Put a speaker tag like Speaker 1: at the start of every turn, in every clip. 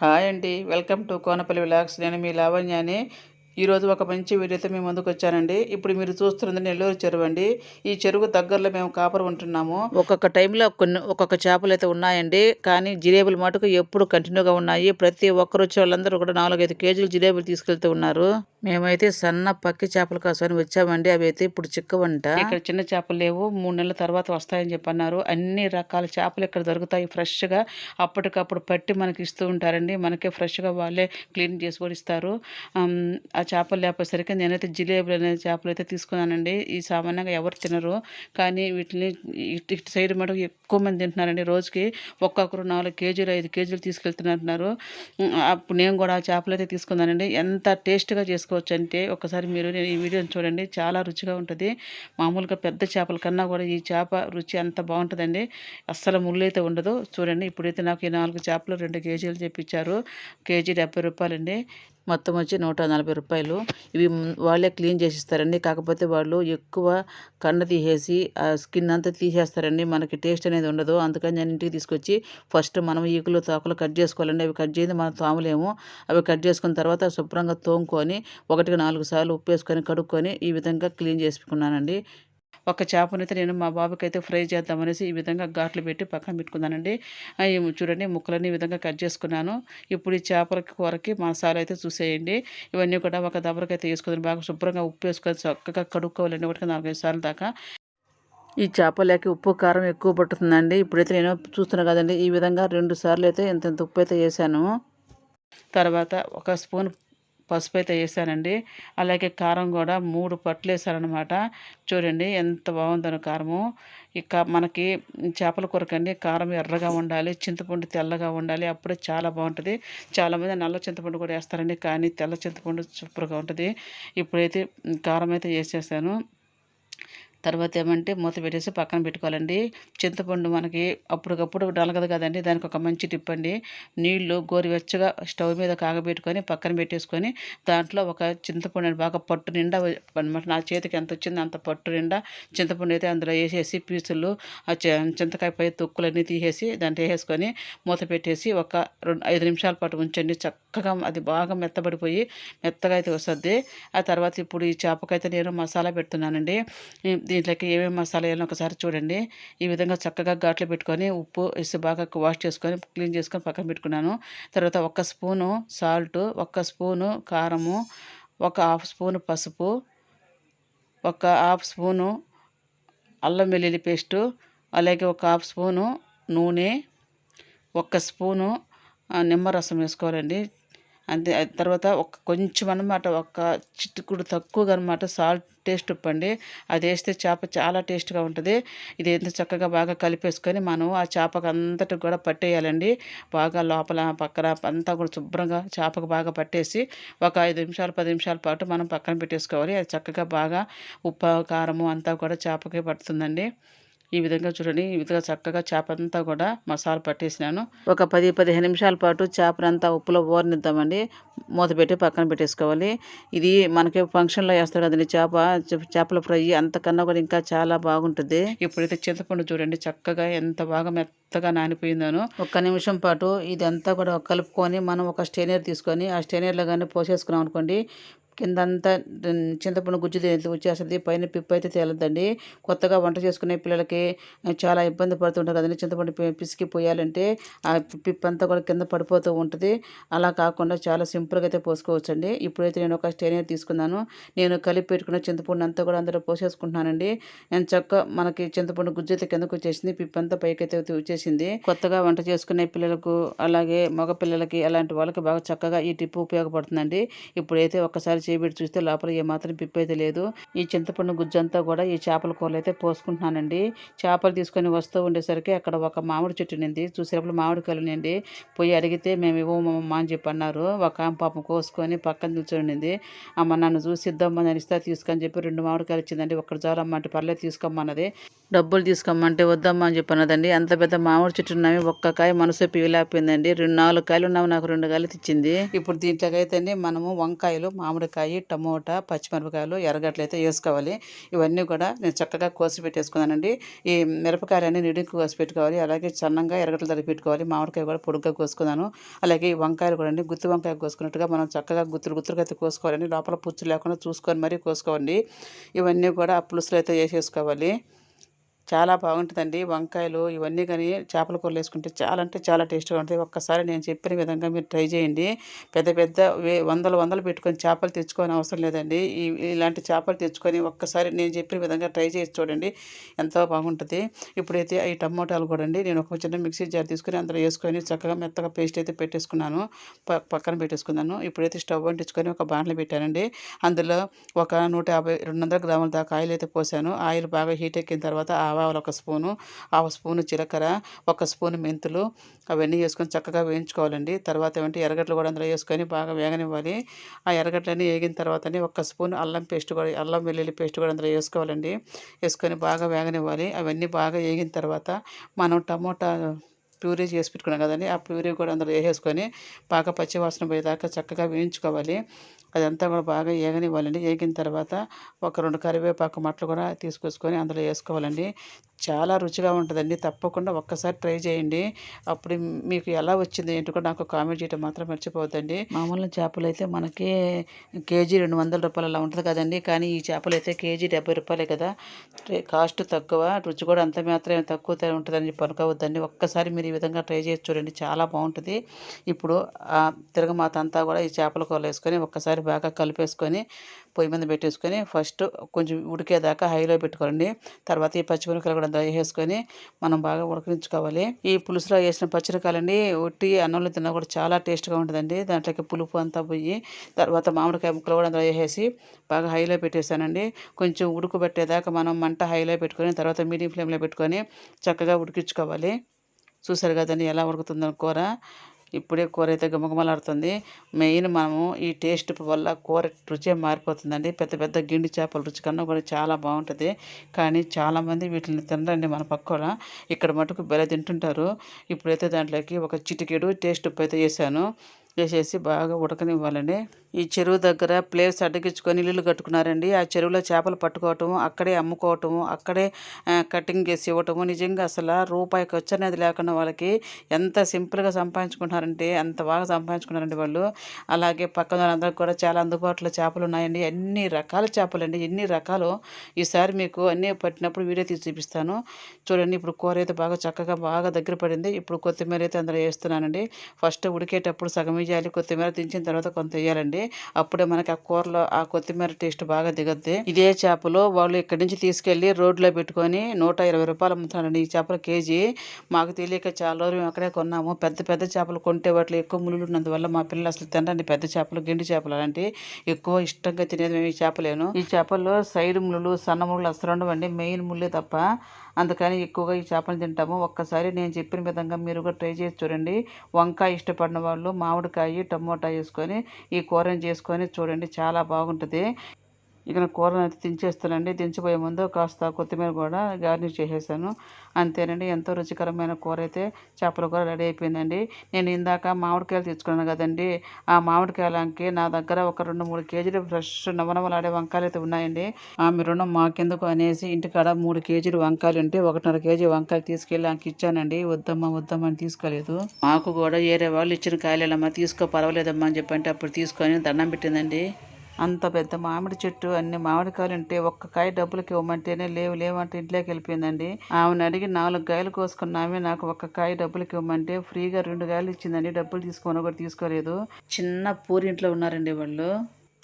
Speaker 1: Hi అండి. Welcome to Konapalli విలాక్స్ నేను మీ లావణ్యాని. ఈరోజు ఒక మంచి వీడియోతో మేము ముందుకు వచ్చానండి. ఇప్పుడు మీరు చూస్తున్నది నెల్లూరు చెరువు అండి. ఈ చెరువు దగ్గరలో మేము కాపురం ఉంటున్నాము ఒక్కొక్క టైంలో కొన్ని ఒక్కొక్క చేపలు అయితే ఉన్నాయండి. కానీ జిలేబులు మటుకు ఎప్పుడు కంటిన్యూగా ఉన్నాయి. ప్రతి ఒక్కరు వచ్చే వాళ్ళందరూ కూడా నాలుగైదు కేజీలు జిలేబులు తీసుకెళ్తూ ఉన్నారు. మేమైతే సన్న పక్కి చేపల కోసమని వచ్చామండి. అవి అయితే ఇప్పుడు చిక్కవంట. ఇక్కడ చిన్న చేపలు లేవు. మూడు నెలల తర్వాత వస్తాయని చెప్పి అన్నారు అన్ని రకాల చేపలు ఇక్కడ దొరుకుతాయి ఫ్రెష్గా. అప్పటికప్పుడు పట్టి మనకి ఇస్తూ ఉంటారండి. మనకే ఫ్రెష్గా వాళ్ళే క్లీన్ చేసి కూడా ఇస్తారు చేపలు లేకపోయేసరికి నేనైతే జిలేబులు అనే చేపలు అయితే తీసుకున్నానండి. ఈ సామాన్యంగా ఎవరు తినరు. కానీ వీటిని ఇటు ఇటు సైడ్ మటుకు ఎక్కువ మంది తింటున్నారండి రోజుకి. ఒక్కొక్కరు నాలుగు కేజీలు ఐదు కేజీలు తీసుకెళ్తున్నారు అప్పుడు నేను కూడా ఆ చేపలు అయితే తీసుకున్నానండి. ఎంత టేస్ట్గా చేసుకోవచ్చు అంటే ఒకసారి మీరు ఈ వీడియోని చూడండి. చాలా రుచిగా ఉంటుంది. మామూలుగా పెద్ద చేపల కన్నా కూడా ఈ చేప రుచి అంత బాగుంటుందండి. అస్సలు ముళ్ళు అయితే ఉండదు. చూడండి ఇప్పుడైతే నాకు ఈ నాలుగు చేపలు రెండు కేజీలు చెప్పించారు కేజీ డెబ్బై రూపాయలండి. మొత్తం వచ్చి నూట నలభై రూపాయలు. ఇవి వాళ్ళే క్లీన్ చేసి ఇస్తారండి కాకపోతే వాళ్ళు ఎక్కువ కన్ను తీసేసి ఆ స్కిన్ అంతా తీసేస్తారండి. మనకి టేస్ట్ అనేది ఉండదు. అందుకని నేను ఇంటికి తీసుకొచ్చి ఫస్ట్ మనం ఈకులు తోకలు కట్ చేసుకోవాలండి. అవి కట్ చేసి మనం తోమలేము. అవి కట్ చేసుకున్న తర్వాత శుభ్రంగా తోముకొని ఒకటికి నాలుగు సార్లు ఉప్పు వేసుకొని కడుక్కొని ఈ విధంగా క్లీన్ చేసుకున్నానండి. ఒక చేపనైతే నేను మా బాబుకి అయితే ఫ్రై చేద్దామనేసి ఈ విధంగా ఘాట్లు పెట్టి పక్కన పెట్టుకున్నానండి. చూడండి ముక్కలన్నీ ఈ విధంగా కట్ చేసుకున్నాను. ఇప్పుడు ఈ చేపల కూరకి మసాలా అయితే చూసేయండి. ఇవన్నీ కూడా ఒక దబరకైతే వేసుకుందాం బాగా శుభ్రంగా ఉప్పు వేసుకొని చక్కగా కడుక్కోవాలండి. ఒకటి నాలుగైదు సార్లు దాకా. ఈ చేపలకి ఉప్పు కారం ఎక్కువ పట్టుతుందండి. ఇప్పుడైతే నేను చూస్తున్నా కదండి ఈ విధంగా రెండు సార్లు అయితే ఇంత ఇంత ఉప్పు అయితే వేసాను. తర్వాత ఒక స్పూన్ పసుపు అయితే వేసానండి. అలాగే కారం కూడా మూడు పట్లు వేసారనమాట చూడండి ఎంత బాగుందనో కారము. ఇక మనకి చేపల కూరకండి కారం ఎర్రగా ఉండాలి చింతపండు తెల్లగా ఉండాలి అప్పుడే చాలా బాగుంటుంది. చాలామంది నల్ల చింతపండు కూడా వేస్తారండి కానీ తెల్ల చింతపండు సూపర్గా ఉంటుంది. ఇప్పుడైతే కారం అయితే వేసేసాను. తర్వాత ఏమంటే మూత పెట్టేసి పక్కన పెట్టుకోవాలండి. చింతపండు మనకి అప్పటికప్పుడు నలగదు కదండి. దానికి ఒక మంచి టిప్ అండి. నీళ్ళు గోరువెచ్చగా స్టవ్ మీద కాగబెట్టుకొని పక్కన పెట్టేసుకొని దాంట్లో ఒక చింతపండు బాగా పట్టు నిండా అనమాట నా చేతికి ఎంత వచ్చిందో అంత పట్టు నిండా చింతపండు అయితే అందులో వేసేసి పీసులు ఆ చింతకాయ పై తొక్కులన్నీ తీసేసి దాంట్లో వేసేసుకొని మూత పెట్టేసి ఒక రెండు ఐదు నిమిషాల పాటు ఉంచండి. చక్క చక్కగా అది బాగా మెత్తబడిపోయి మెత్తగా అయితే వస్తుంది. ఆ తర్వాత ఇప్పుడు ఈ చేపకైతే నేను మసాలా పెడుతున్నానండి. దీంట్లోకి ఏమేమి మసాలా వేయాలని ఒకసారి చూడండి. ఈ విధంగా చక్కగా ఘాట్లు పెట్టుకొని ఉప్పు వేసి బాగా వాష్ చేసుకొని క్లీన్ చేసుకొని పక్కన పెట్టుకున్నాను. తర్వాత ఒక స్పూను సాల్ట్ ఒక స్పూను కారము ఒక హాఫ్ స్పూను పసుపు ఒక హాఫ్ స్పూను అల్లం వెల్లుల్లి పేస్టు అలాగే ఒక హాఫ్ స్పూను నూనె ఒక్క స్పూను నిమ్మరసం వేసుకోవాలండి. అంతే తర్వాత ఒక కొంచెం అన్నమాట ఒక చిట్టుకుడు తక్కువగా అనమాట సాల్ట్ టేస్ట్ ఉప్పండి అది వేస్తే చేప చాలా టేస్ట్గా ఉంటుంది. ఇది ఎంత చక్కగా బాగా కలిపేసుకొని మనం ఆ చేపకు అంతటి కూడా పట్టేయాలండి. బాగా లోపల పక్కన అంతా కూడా శుభ్రంగా చేపకు బాగా పట్టేసి ఒక ఐదు నిమిషాలు పది నిమిషాల పాటు మనం పక్కన పెట్టేసుకోవాలి. అది చక్కగా బాగా ఉప్పు కారము అంతా కూడా చేపకి పడుతుందండి. ఈ విధంగా చూడండి. ఈ విధంగా చక్కగా చేప అంతా కూడా మసాలా పట్టేసినాను. ఒక పది పదిహేను నిమిషాల పాటు చేపనంతా ఉప్పులో ఊరనిద్దామండి మూత పెట్టి పక్కన పెట్టేసుకోవాలి. ఇది మనకి ఫంక్షన్లో వేస్తారు కదండి చేప. చేపల ఫ్రై అంతకన్నా కూడా ఇంకా చాలా బాగుంటుంది. ఇప్పుడైతే చింతపండు చూడండి చక్కగా ఎంత బాగా మెత్తగా నానిపోయిందనో. ఒక్క నిమిషం పాటు ఇదంతా కూడా కలుపుకొని మనం ఒక స్టెయినర్ తీసుకొని ఆ స్టెయినర్లో కానీ పోసేసుకున్నాం అనుకోండి కిందంతా చింతపండు గుజ్జు వచ్చేస్తుంది. పైన పిప్పు అయితే తేలదండి కొత్తగా వంట చేసుకునే పిల్లలకి చాలా ఇబ్బంది పడుతుంటారు కదండి. చింతపండు పిసికి పోయాలంటే ఆ పి- పిప్పు అంతా కూడా కింద పడిపోతూ ఉంటుంది. అలా కాకుండా చాలా సింపుల్గా అయితే పోసుకోవచ్చండి. ఇప్పుడైతే నేను ఒక స్టేనర్ తీసుకున్నాను. నేను కలిపి పెట్టుకున్న చింతపండు అంతా కూడా అందులో పోసేసుకుంటున్నానండి. నేను చక్క మనకి చింతపండు గుజ్జు అయితే కిందకు వచ్చేసింది. పిప్పు అంతా పైకి అయితే వచ్చేసింది. కొత్తగా వంట చేసుకునే పిల్లలకు అలాగే మగ పిల్లలకి అలాంటి వాళ్ళకి బాగా చక్కగా ఈ టిప్ ఉపయోగపడుతుందండి. ఇప్పుడైతే ఒక్కసారి చేపెట్టి చూస్తే లోపల ఏమాత్రం పిప్పు అయితే లేదు. ఈ చింతపండు గుజ్జంతా కూడా ఈ చేపల కూరలు అయితే పోసుకుంటున్నానండి. చేపలు తీసుకొని వస్తూ ఉండేసరికి అక్కడ ఒక మామిడి చెట్టు నింది చూసేటప్పుడు మామిడికాయలు నిండి పోయి అడిగితే మేము ఇవ్వమమ్మా అని చెప్పి అన్నారు. ఒక ఆమె పాపం కోసుకొని పక్కన నిల్చొనింది అమ్మ నన్ను చూసి ఇద్దామా నేను ఇస్తా తీసుకొని చెప్పి రెండు మామిడికాయలు ఇచ్చిందండి. ఒక్కటి చాలమ్మ అంటే పర్లేదు తీసుకోమన్నది డబ్బులు తీసుకోమంటే వద్దమ్మా అని చెప్పి అన్నదండి. అంత పెద్ద మామిడి చెట్టు ఉన్నామే ఒక్క కాయ మనసు పీలాపోయిందండి రెండు నాలుగు కాయలు ఉన్నాము నాకు రెండు కాయలు తెచ్చింది. ఇప్పుడు దీంట్లోకైతే అయితే మనము వంకాయలు మామిడికాయ మామిడికాయ టమోటా పచ్చిమిరపకాయలు ఎర్రగడ్డలు అయితే వేసుకోవాలి. ఇవన్నీ కూడా నేను చక్కగా కోసి పెట్టేసుకున్నానండి. ఈ మిరపకాయలన్నీ నిడికి కోసి పెట్టుకోవాలి. అలాగే సన్నంగా ఎర్రగడ్డలు తరిగి పెట్టుకోవాలి. మామిడికాయ కూడా పొడుగ్గా కోసుకున్నాను. అలాగే వంకాయలు కూడా అండి గుత్తి వంకాయ కోసుకున్నట్టుగా మనం చక్కగా గుత్తులు గుత్తులుగా అయితే కోసుకోవాలండి. లోపల పుచ్చు లేకుండా చూసుకొని మరీ కోసుకోండి. ఇవన్నీ కూడా ఆ అయితే వేసేసుకోవాలి. చాలా బాగుంటుందండి. వంకాయలు ఇవన్నీ కానీ చేపల కూరలు వేసుకుంటే చాలా అంటే చాలా టేస్ట్గా ఉంటుంది ఒక్కసారి నేను చెప్పిన విధంగా మీరు ట్రై చేయండి. పెద్ద పెద్ద వే వందలు వందలు పెట్టుకొని చేపలు తెచ్చుకోని అవసరం లేదండి. ఇలాంటి చేపలు తెచ్చుకొని ఒక్కసారి నేను చెప్పిన విధంగా ట్రై చేసి చూడండి. ఎంతో బాగుంటుంది. ఇప్పుడైతే ఈ టమోటాలు కూడా అండి. నేను ఒక చిన్న మిక్సీ జార్ తీసుకొని అందులో వేసుకొని చక్కగా మెత్తగా పేస్ట్ అయితే పెట్టేసుకున్నాను. పక్కన పెట్టేసుకున్నాను. ఇప్పుడైతే స్టవ్ అంటించుకొని ఒక బాండ్లు పెట్టానండి. అందులో ఒక నూట యాభై రెండు వందల గ్రాముల దాకా ఆయిల్ అయితే పోసాను. ఆయిల్ బాగా హీట్ ఎక్కిన తర్వాత ఆవాలు ఒక స్పూను ఆ స్పూను జీలకర్ర ఒక స్పూను మెంతులు అవన్నీ వేసుకొని చక్కగా వేయించుకోవాలండి. తర్వాత ఏమంటే ఎర్రగడ్డలు కూడా అందులో వేసుకొని బాగా వేగనివ్వాలి. ఆ ఎర్రగడ్డలన్నీ వేగిన తర్వాతనే ఒక స్పూన్ అల్లం పేస్ట్ కూడా అల్లం వెల్లుల్లి పేస్ట్ కూడా అందులో వేసుకోవాలండి. వేసుకొని బాగా వేగనివ్వాలి. అవన్నీ బాగా వేగిన తర్వాత మనం టమోటా ప్యూరీ చేసి పెట్టుకున్నాం కదండి. ఆ ప్యూరీ కూడా అందులో వేసేసుకొని బాగా పచ్చివాసన పోయేదాకా చక్కగా వేయించుకోవాలి. అదంతా కూడా బాగా ఏగనివ్వాలండి. ఏగిన తర్వాత ఒక రెండు కరివేపాకు మట్టలు కూడా తీసుకొచ్చుకొని అందులో వేసుకోవాలండి. చాలా రుచిగా ఉంటుందండి. తప్పకుండా ఒక్కసారి ట్రై చేయండి. అప్పుడు మీకు ఎలా వచ్చింది ఏంటి కూడా నాకు కామెంట్ చేయడం మాత్రం మర్చిపోవద్దండి. మామూలు చేపలు అయితే మనకి కేజీ రెండు వందల రూపాయలు అలా ఉంటుంది కదండి. కానీ ఈ చేపలు అయితే కేజీ డెబ్బై రూపాయలే కదా. కాస్ట్ తక్కువ. రుచి కూడా అంత మాత్రమే తక్కువ ఉంటుందని పనుకోవద్దండి ఒక్కసారి మీరు ఈ విధంగా ట్రై చేసి చూడండి. చాలా బాగుంటుంది. ఇప్పుడు తిరగమాత అంతా కూడా ఈ చేపల కూరలు వేసుకొని ఒక్కసారి బాగా కలిపేసుకొని పొయ్యి మీద పెట్టేసుకొని ఫస్ట్ కొంచెం ఉడికేదాకా హైలో పెట్టుకోండి తర్వాత ఈ పచ్చిమిరకాయలు కూడా దయ వేసుకొని మనం బాగా ఉడకనించుకోవాలి ఈ పులుసులో వేసిన పచ్చిమిరకాయలండి ఉట్టి అన్నంలో తిన్నా కూడా చాలా టేస్ట్గా ఉంటుందండి. దాంట్లోకి పులుపు అంతా పోయి తర్వాత మామిడికాయ ముక్కలు కూడా అందులో వేసేసి బాగా హైలో పెట్టేసానండి. కొంచెం ఉడకబెట్టేదాకా మనం మంట హైలో పెట్టుకొని తర్వాత మీడియం ఫ్లేమ్లో పెట్టుకొని చక్కగా ఉడికించుకోవాలి. చూసారు కదండి ఎలా ఉడుకుతుందని కూర. ఇప్పుడే కూర అయితే గుమగుమలాడుతుంది మెయిన్ మనము ఈ టేస్ట్ వల్ల కూర రుచి మారిపోతుందండి. పెద్ద పెద్ద గిండి చేపల రుచి కన్నా కూడా చాలా బాగుంటుంది. కానీ చాలామంది వీటిని తినరండి మన పక్కన. ఇక్కడ మటుకు బెల తింటుంటారు. ఇప్పుడైతే దాంట్లోకి ఒక చిటికెడు టేస్ట్ ఉప్పు అయితే వేసాను. వేసేసి బాగా ఉడకనివ్వాలండి. ఈ చెరువు దగ్గర ప్లేస్ అడ్డగించుకొని ఇల్లు కట్టుకున్నారండి. ఆ చెరువులో చేపలు పట్టుకోవటము అక్కడే అమ్ముకోవటము అక్కడే కటింగ్ చేసి ఇవ్వటము నిజంగా అసలు రూపాయికి వచ్చనేది లేకుండా వాళ్ళకి ఎంత సింపుల్గా సంపాదించుకుంటున్నారంటే అంత బాగా సంపాదించుకున్నారండి వాళ్ళు. అలాగే పక్కన వాళ్ళందరికీ కూడా చాలా అందుబాటులో చేపలు ఉన్నాయండి. అన్ని రకాల చేపలు అండి ఎన్ని రకాలు. ఈసారి మీకు అన్నీ పట్టినప్పుడు వీడియో తీసి చూపిస్తాను. చూడండి ఇప్పుడు కూర అయితే బాగా చక్కగా బాగా దగ్గర పడింది. ఇప్పుడు కొత్తిమీర అయితే అందులో వేస్తున్నానండి. ఫస్ట్ ఉడికేటప్పుడు సగం వేయాలి కొత్తిమీర దించిన తర్వాత కొంత వేయాలండి. అప్పుడే మనకి ఆ కూరలో ఆ కొత్తిమీర టేస్ట్ బాగా దిగద్ది. ఇదే చేపలు వాళ్ళు ఇక్కడి నుంచి తీసుకెళ్ళి రోడ్లో పెట్టుకొని నూట ఇరవై రూపాయలు అమ్ముతారండి ఈ చేపల కేజీ మాకు తెలియక చాలా రోజులు మేము అక్కడే కొన్నాము. పెద్ద పెద్ద చేపలు కొంటే వాటిలో ఎక్కువ ముళ్ళు ఉన్నందువల్ల మా పిల్లలు అసలు తినండి పెద్ద చేపలు గిండి చేపలు అలాంటి ఎక్కువ ఇష్టంగా తినేది మేము ఈ చేపలేను. ఈ చేపల్లో సైడ్ ముళ్ళు సన్న ముళ్ళు అసలు ఉండవండి. మెయిన్ ముళ్ళే తప్ప అందుకని ఎక్కువగా ఈ చేపలు తింటాము. ఒక్కసారి నేను చెప్పిన విధంగా మీరు కూడా ట్రై చేసి చూడండి. వంకాయ ఇష్టపడిన వాళ్ళు మామిడికాయ టమోటా వేసుకొని ఈ కూరని చేసుకొని చూడండి. చాలా బాగుంటుంది. ఇక కూరను అయితే దించేస్తానండి. దించిపోయే ముందు కాస్త కొత్తిమీర కూడా గార్నిష్ చేసేసాను. అంతేనండి ఎంతో రుచికరమైన కూర అయితే చేపల కూర రెడీ అయిపోయిందండి. నేను ఇందాక మామిడికాయలు తెచ్చుకున్నాను కదండి. ఆ మామిడికాయలకి నా దగ్గర ఒక రెండు మూడు కేజీలు ఫ్రెష్ నవనవలాడే వంకాయలు అయితే ఉన్నాయండి. ఆమె రుణం మాకెందుకు అనేసి ఇంటికాడ మూడు కేజీలు వంకాయలు ఉంటే ఒకటిన్నర కేజీ వంకాయలు తీసుకెళ్ళి ఆమెకి ఇచ్చానండి. వద్దమ్మా వద్దమ్మా అని తీసుకోలేదు. మాకు కూడా ఏరే వాళ్ళు ఇచ్చిన కాయలేమ్మా తీసుకో పర్వాలేదమ్మా అని చెప్పంటే అప్పుడు తీసుకొని దండం పెట్టిందండి. అంత పెద్ద మామిడి చెట్టు అన్ని మామిడికాయలు ఉంటే ఒక్క కాయ డబ్బులకి ఇవ్వమంటేనే లేవు లేవంటే ఇంట్లోకి వెళ్ళిపోయిందండి. ఆమెను అడిగి నాలుగు కాయలు కోసుకున్నామే నాకు ఒక్క కాయ డబ్బులకి ఇవ్వమంటే ఫ్రీగా రెండు కాయలు ఇచ్చిందండి. డబ్బులు తీసుకొని కూడా తీసుకోలేదు. చిన్న పూరింట్లో ఉన్నారండి వాళ్ళు.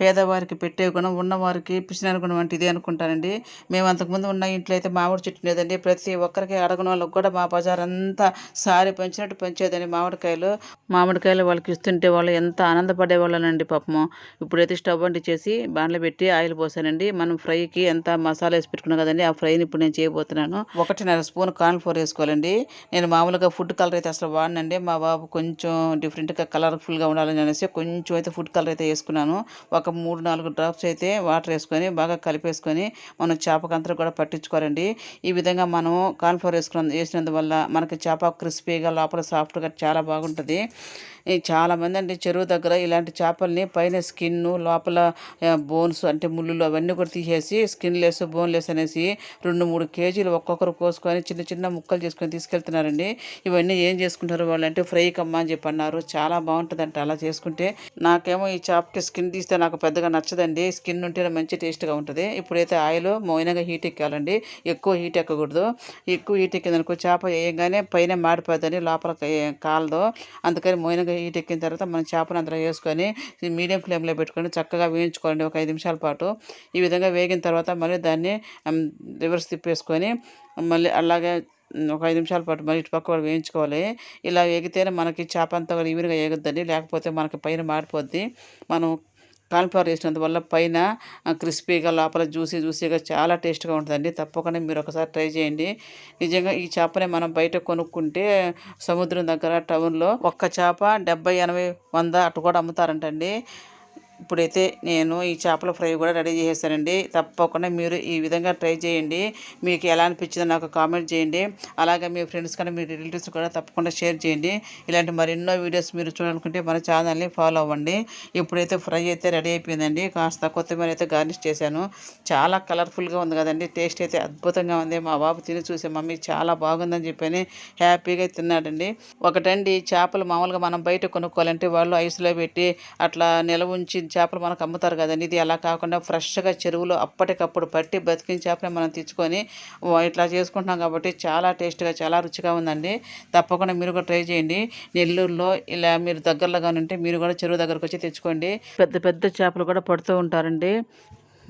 Speaker 1: పేదవారికి పెట్టే గుణం ఉన్నవారికి పిసినారి గుణం అంటే ఇదే అనుకుంటానండి. మేము అంతకుముందు ఉన్న ఇంట్లో అయితే మామిడి చెట్టు లేదండి ప్రతి ఒక్కరికి అడగని వాళ్ళకి కూడా మా బజార్ అంతా సారి పెంచినట్టు పెంచేదండి మామిడికాయలు. మామిడికాయలు వాళ్ళకి ఇస్తుంటే వాళ్ళు ఎంత ఆనందపడేవాళ్ళనండి పాపము. ఇప్పుడైతే స్టవ్ వంటి చేసి బాండ్లు పెట్టి ఆయిల్ పోసానండి. మనం ఫ్రైకి ఎంత మసాలా వేసి పెట్టుకున్నాం కదండి ఆ ఫ్రైని ఇప్పుడు నేను చేయబోతున్నాను. ఒకటిన్నర స్పూన్ కార్న్ ఫ్లోర్ వేసుకోవాలండి. నేను మామూలుగా ఫుడ్ కలర్ అయితే అసలు వాడినండి. మా బాబు కొంచెం డిఫరెంట్గా కలర్ఫుల్గా ఉండాలని అనేసి కొంచెం అయితే ఫుడ్ కలర్ అయితే వేసుకున్నాను. ఒక ఒక మూడు నాలుగు డ్రాప్స్ అయితే వాటర్ వేసుకొని బాగా కలిపేసుకొని మనం చేపకంతా కూడా పట్టించుకోవాలండి ఈ విధంగా మనం కార్న్ఫ్లవర్ వేసుకున్న వేసినందువల్ల మనకి చేప క్రిస్పీగా లోపల సాఫ్ట్గా చాలా బాగుంటుంది. చాలామంది అంటే చెరువు దగ్గర ఇలాంటి చేపల్ని పైన స్కిన్ లోపల బోన్స్ అంటే ముళ్ళులు అవన్నీ కూడా తీసేసి స్కిన్ లెస్ అనేసి రెండు మూడు కేజీలు ఒక్కొక్కరు కోసుకొని చిన్న చిన్న ముక్కలు చేసుకొని తీసుకెళ్తున్నారండి. ఇవన్నీ ఏం చేసుకుంటారు వాళ్ళు అంటే ఫ్రై కమ్మా అని చెప్పి అన్నారు. చాలా బాగుంటుందంట అలా చేసుకుంటే. నాకేమో ఈ చేపకి స్కిన్ తీస్తే నాకు పెద్దగా నచ్చదండి. స్కిన్ ఉంటేనే మంచి టేస్ట్గా ఉంటుంది. ఇప్పుడైతే ఆయిల్ మోయినగా హీట్ ఎక్కాలండి ఎక్కువ హీట్ ఎక్కకూడదు. ఎక్కువ హీట్ ఎక్కిందనుకో చేప వేయగానే పైన మాడిపోద్దని లోపల కాలదు. అందుకని మోయినగా హీట్ ఎక్కిన తర్వాత మనం చేపను అందులో వేసుకొని మీడియం ఫ్లేమ్లో పెట్టుకొని చక్కగా వేయించుకోండి ఒక ఐదు నిమిషాల పాటు. ఈ విధంగా వేగిన తర్వాత మళ్ళీ దాన్ని రివర్స్ తిప్పేసుకొని మళ్ళీ అలాగే ఒక ఐదు నిమిషాల పాటు మరి ఇటు పక్క కూడా వేయించుకోవాలి. ఇలా వేగితేనే మనకి చేప అంతా కూడా ఈవెన్గా వేగుద్దండి లేకపోతే మనకి పైన మాడిపోద్ది. మనం కాన్ఫ్లవర్ వేసినందువల్ల పైన క్రిస్పీగా లోపల జ్యూసీ జ్యూసీగా చాలా టేస్ట్గా ఉంటుందండి. తప్పకుండా మీరు ఒకసారి ట్రై చేయండి. నిజంగా ఈ చేపని మనం బయట కొనుక్కుంటే సముద్రం దగ్గర టౌన్లో ఒక్క చేప డెబ్బై ఎనభై వంద అటు కూడా అమ్ముతారంటండి. ఇప్పుడైతే నేను ఈ చేపల ఫ్రై కూడా రెడీ చేసేసానండి తప్పకుండా మీరు ఈ విధంగా ట్రై చేయండి. మీకు ఎలా అనిపించిందో నాకు కామెంట్ చేయండి. అలాగే మీ ఫ్రెండ్స్ కానీ మీ రిలేటివ్స్ కూడా తప్పకుండా షేర్ చేయండి. ఇలాంటి మరెన్నో వీడియోస్ మీరు చూడాలనుకుంటే మన ఛానల్ని ఫాలో అవ్వండి. ఇప్పుడైతే ఫ్రై అయితే రెడీ అయిపోయిందండి. కాస్త కొత్తిమీర అయితే గార్నిష్ చేశాను. చాలా కలర్ఫుల్గా ఉంది కదండి. టేస్ట్ అయితే అద్భుతంగా ఉంది. మా బాబు తిని చూసే మమ్మీ చాలా బాగుందని చెప్పని హ్యాపీగా తిన్నాడండి. ఒకటండి చేపలు మామూలుగా మనం బయట కొనుక్కోవాలంటే వాళ్ళు ఐస్లో పెట్టి అట్లా నిలవ ఉంచి చేపలు మనకు అమ్ముతారు కదండి. ఇది అలా కాకుండా ఫ్రెష్గా చెరువులో అప్పటికప్పుడు పట్టి బతికిన చేపని మనం తెచ్చుకొని ఇట్లా చేసుకుంటున్నాం కాబట్టి చాలా టేస్ట్గా చాలా రుచిగా ఉందండి. తప్పకుండా మీరు కూడా ట్రై చేయండి. నెల్లూరులో ఇలా మీరు దగ్గరలో కానీ ఉంటే మీరు కూడా చెరువు దగ్గరకు వచ్చి తెచ్చుకోండి. పెద్ద పెద్ద చేపలు కూడా పడుతూ ఉంటారండి.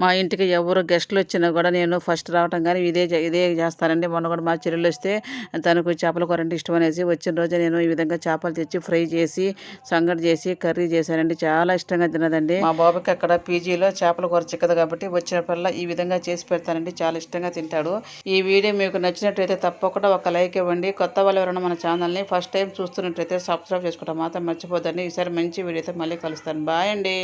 Speaker 1: మా ఇంటికి ఎవరు గెస్టులు వచ్చినా కూడా నేను ఫస్ట్ రావటం కానీ ఇదే ఇదే చేస్తానండి. మొన్న కూడా మా చెల్లెలు వస్తే తనకు చేపల కూర అంటే ఇష్టం అనేసి వచ్చిన రోజు నేను ఈ విధంగా చేపలు తెచ్చి ఫ్రై చేసి సంగటి చేసి కర్రీ చేశానండి. చాలా ఇష్టంగా తినదండి మా బాబుకి అక్కడ పీజీలో చేపల కూర చిక్కదు కాబట్టి వచ్చినప్పుడల్లా ఈ విధంగా చేసి పెడతానండి. చాలా ఇష్టంగా తింటాడు. ఈ వీడియో మీకు నచ్చినట్టయితే తప్పకుండా ఒక లైక్ ఇవ్వండి. కొత్త వాళ్ళు ఎవరైనా మన ఛానల్ని ఫస్ట్ టైం చూస్తున్నట్టయితే సబ్స్క్రైబ్ చేసుకోవడం మాత్రం మర్చిపోద్దండి. ఈసారి మంచి వీడియోతో మళ్ళీ కలుస్తాను. బాయ్ అండి.